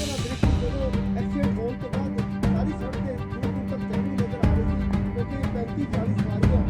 Accident ਹੋਣ ਤੋਂ ਬਾਅਦ ਸਾਰੀ ਸੜਕ ਤੇ ਦੂਰ ਦੂਰ ਤੱਕ ਜ਼ਖਮੀ ਨਜ਼ਰ ਆ ਰਹੀ ਸੀ, ਕਿਉਂਕਿ 35 40 ਸਵਾਰੀਆਂ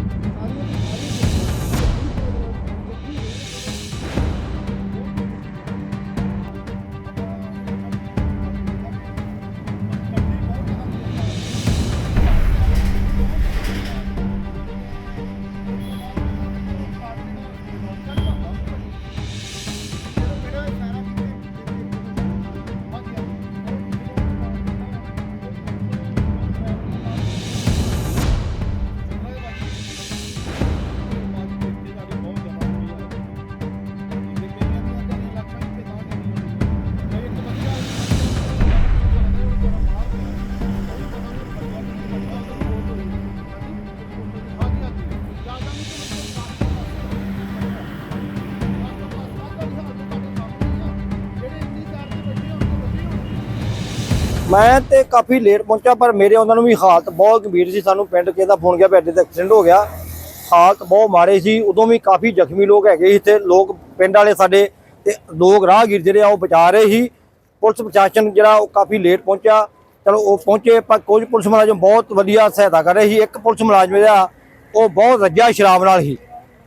ਮੈਂ ਤੇ ਕਾਫੀ ਲੇਟ ਪਹੁੰਚਾ, ਪਰ ਮੇਰੇ ਉਹਨਾਂ ਨੂੰ ਵੀ ਹਾਲਤ ਬਹੁਤ ਗੰਭੀਰ ਸੀ। ਸਾਨੂੰ ਪਿੰਡ ਕੇ ਦਾ ਫੋਨ ਗਿਆ ਵੀ ਅੱਡੇ ਤੇ ਐਕਸੀਡੈਂਟ ਹੋ ਗਿਆ। ਹਾਲਤ ਬਹੁਤ ਮਾੜੇ ਸੀ। ਉਦੋਂ ਵੀ ਕਾਫੀ ਜ਼ਖਮੀ ਲੋਕ ਹੈਗੇ ਸੀ ਇੱਥੇ। ਲੋਕ ਪਿੰਡ ਵਾਲੇ ਸਾਡੇ ਤੇ ਲੋਕ ਰਾਹਗੀਰ ਜਿਹੜੇ ਆ, ਉਹ ਬਚਾ ਰਹੇ ਸੀ। ਪੁਲਿਸ ਪ੍ਰਸ਼ਾਸਨ ਜਿਹੜਾ, ਉਹ ਕਾਫੀ ਲੇਟ ਪਹੁੰਚਿਆ। ਚਲੋ, ਉਹ ਪਹੁੰਚੇ, ਪਰ ਕੁਝ ਪੁਲਿਸ ਮੁਲਾਜ਼ਮ ਬਹੁਤ ਵਧੀਆ ਸਹਾਇਤਾ ਕਰ ਰਹੇ ਸੀ। ਇੱਕ ਪੁਲਿਸ ਮੁਲਾਜ਼ਮ ਜਿਹੜਾ, ਉਹ ਬਹੁਤ ਰੱਜਿਆ ਸ਼ਰਾਬ ਨਾਲ ਸੀ।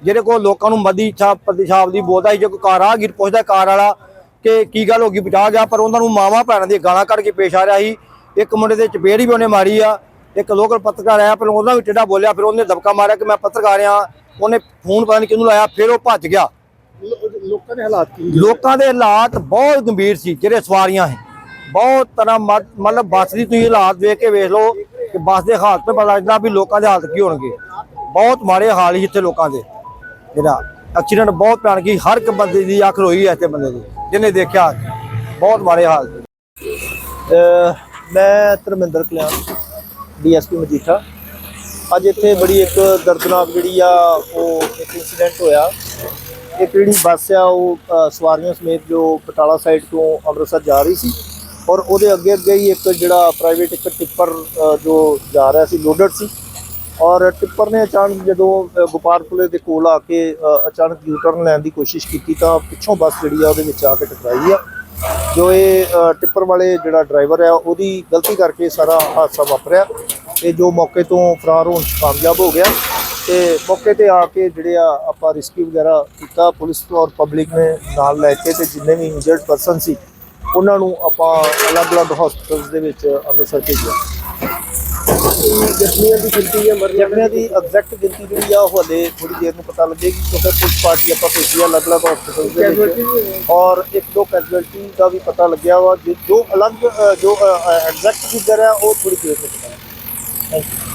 ਜਿਹੜੇ ਕੋਲ ਲੋਕਾਂ ਨੂੰ ਮਦੀ ਛਾਪ ਪ੍ਰਤੀਸ਼ਾਪ ਦੀ ਬੋਲਦਾ ਸੀ, ਜੇ ਕੋਈ ਕਾਰ ਰਾਹਗੀਰ ਪੁੱਛਦਾ, ਕਾਰ ਵਾਲਾ ਕਿ ਕੀ ਗੱਲ ਹੋ ਗਈ? ਬਚਾ ਗਿਆ ਪਰ ਉਹਨਾਂ ਨੂੰ ਮਾਵਾਂ ਭੈਣਾਂ ਦੀਆਂ ਗਾਲਾਂ ਕੱਢ ਕੇ ਪੇਸ਼ ਆ ਰਿਹਾ ਸੀ। ਇੱਕ ਮੁੰਡੇ ਦੇ ਚਪੇੜ ਵੀ ਉਹਨੇ ਮਾਰੀ ਆ। ਇੱਕ ਲੋਕਲ ਪੱਤਰਕਾਰ ਆਇਆ ਪਰ ਉਹਨਾਂ ਵੀ ਟੇਢਾ ਬੋਲਿਆ ਫਿਰ ਉਹਨੇ ਦਬਕਾ ਮਾਰਿਆ ਕਿ ਮੈਂ ਪੱਤਰਕਾਰ ਆ ਉਹਨੇ ਫੋਨ ਪਤਾ ਨਹੀਂ ਕਿਹਨੂੰ ਲਾਇਆ ਫਿਰ ਉਹ ਭੱਜ ਗਿਆ। ਲੋਕਾਂ ਦੇ ਹਾਲਾਤ ਕੀ ਲੋਕਾਂ ਦੇ ਹਾਲਾਤ ਬਹੁਤ ਗੰਭੀਰ ਸੀ ਜਿਹੜੇ ਸਵਾਰੀਆਂ ਹੈ ਬਹੁਤ ਤਰ੍ਹਾਂ ਮਤ- ਮਤਲਬ ਬੱਸ ਦੀ ਤੁਸੀਂ ਹਾਲਾਤ ਵੇਖ ਕੇ ਵੇਖ ਲਓ ਕਿ ਬੱਸ ਦੇ ਹਾਲਤ ਤੇ ਪਤਾ ਲੱਗਦਾ ਵੀ ਲੋਕਾਂ ਦੇ ਹਾਲਤ ਕੀ ਹੋਣਗੇ। ਬਹੁਤ ਮਾੜੇ ਹਾਲ ਸੀ ਇੱਥੇ ਲੋਕਾਂ ਦੇ। ਜਿਹੜਾ ਐਕਸੀਡੈਂਟ ਬਹੁਤ ਭਿਆਨਕ ਹਰ ਇੱਕ ਬੰਦੇ ਦੀ ਅੱਖ ਰੋਈ ਹੈ ਇੱਥੇ ਬੰਦੇ ਦੀ। ਜਿਹਨੇ ਦੇਖਿਆ ਬਹੁਤ ਮਾੜੇ ਹਾਲ ਮੈਂ ਧਰਮਿੰਦਰ ਕਲਿਆਣ, ਡੀਐਸਪੀ ਮਜੀਠਾ। ਅੱਜ ਇੱਥੇ ਬੜੀ ਇੱਕ ਦਰਦਨਾਕ ਜਿਹੜੀ ਆ, ਉਹ ਇੱਕ ਇਨਸੀਡੈਂਟ ਹੋਇਆ। ਇੱਕ ਜਿਹੜੀ ਬੱਸ ਆ, ਉਹ ਸਵਾਰੀਆਂ ਸਮੇਤ ਜੋ ਬਟਾਲਾ ਸਾਈਡ ਤੋਂ ਅੰਮ੍ਰਿਤਸਰ ਜਾ ਰਹੀ ਸੀ। ਔਰ ਉਹਦੇ ਅੱਗੇ ਅੱਗੇ ਹੀ ਇੱਕ ਜਿਹੜਾ ਪ੍ਰਾਈਵੇਟ ਇੱਕ ਟਿੱਪਰ ਜੋ ਜਾ ਰਿਹਾ ਸੀ ਲੋਡਡ ਸੀ। ਔਰ ਟਿੱਪਰ ਨੇ ਅਚਾਨਕ ਜਦੋਂ ਅਹ, ਗੋਪਾਲਪੁਰੇ ਦੇ ਕੋਲ ਆ ਕੇ ਅਚਾਨਕ ਯੂ ਟਰਨ ਲੈਣ ਦੀ ਕੋਸ਼ਿਸ਼ ਕੀਤੀ ਤਾਂ ਪਿੱਛੋਂ ਬੱਸ ਜਿਹੜੀ ਆ ਉਹਦੇ ਵਿੱਚ ਆ ਕੇ ਟਕਰਾਈ ਆ। ਜੋ ਇਹ ਟਿੱਪਰ ਵਾਲੇ ਜਿਹੜਾ ਡਰਾਈਵਰ ਆ ਉਹਦੀ ਗਲਤੀ ਕਰਕੇ ਸਾਰਾ ਹਾਦਸਾ ਵਾਪਰਿਆ ਤੇ ਜੋ ਮੌਕੇ ਤੋਂ ਫਰਾਰ ਹੋਣ 'ਚ ਕਾਮਯਾਬ ਹੋ ਗਿਆ ਤੇ ਮੌਕੇ ਤੇ ਆ ਕੇ ਜਿਹੜੇ ਆ ਆਪਾਂ ਰਿਸਕਿਊ ਵਗੈਰਾ ਕੀਤਾ ਪੁਲਿਸ ਔਰ ਪਬਲਿਕ ਨੇ ਨਾਲ ਲੈ ਕੇ ਤੇ ਜਿੰਨੇ ਵੀ ਇੰਜਰਡ ਪਰਸਨ ਸੀ ਉਹਨਾਂ ਨੂੰ ਆਪਾਂ ਅਲੱਗ-ਅਲੱਗ ਹਸਪੀਟਲਸ ਦੇ ਵਿੱਚ ਅੰਮ੍ਰਿਤਸਰ ਭੇਜਿਆ। ਜ਼ਖਮੀਆਂ ਦੀ ਗਿਣਤੀ ਹੈ ਮਰਨ ਜਖਮੀਆਂ ਦੀ ਐਗਜ਼ੈਕਟ ਗਿਣਤੀ ਜਿਹੜੀ ਆ ਉਹ ਹਲੇ ਥੋੜੀ ਦੇਰ ਨੂੰ ਪਤਾ ਲੱਗੇਗੀ ਕਿਉਂਕਿ ਪੁਲਿਸ ਪਾਰਟੀ ਆਪਾਂ ਭੇਜੀ ਆ ਅਲੱਗ-ਅਲੱਗ ਹਸਪੀਟਲਸ ਦੇ ਵਿੱਚ। ਔਰ ਇੱਕ ਦੋ ਕੈਜੁਅਲਟੀ ਦਾ ਵੀ ਪਤਾ ਲੱਗਿਆ ਵਾ ਜੋ- ਜੋ ਅਲੱਗ ਜੋ ਐਗਜ਼ੈਕਟ ਫਿਗਰ ਹੈ ਉਹ ਥੋੜੀ ਦੇਰ ਵਿੱਚ ਪਤਾ ਲੱਗੇਗਾ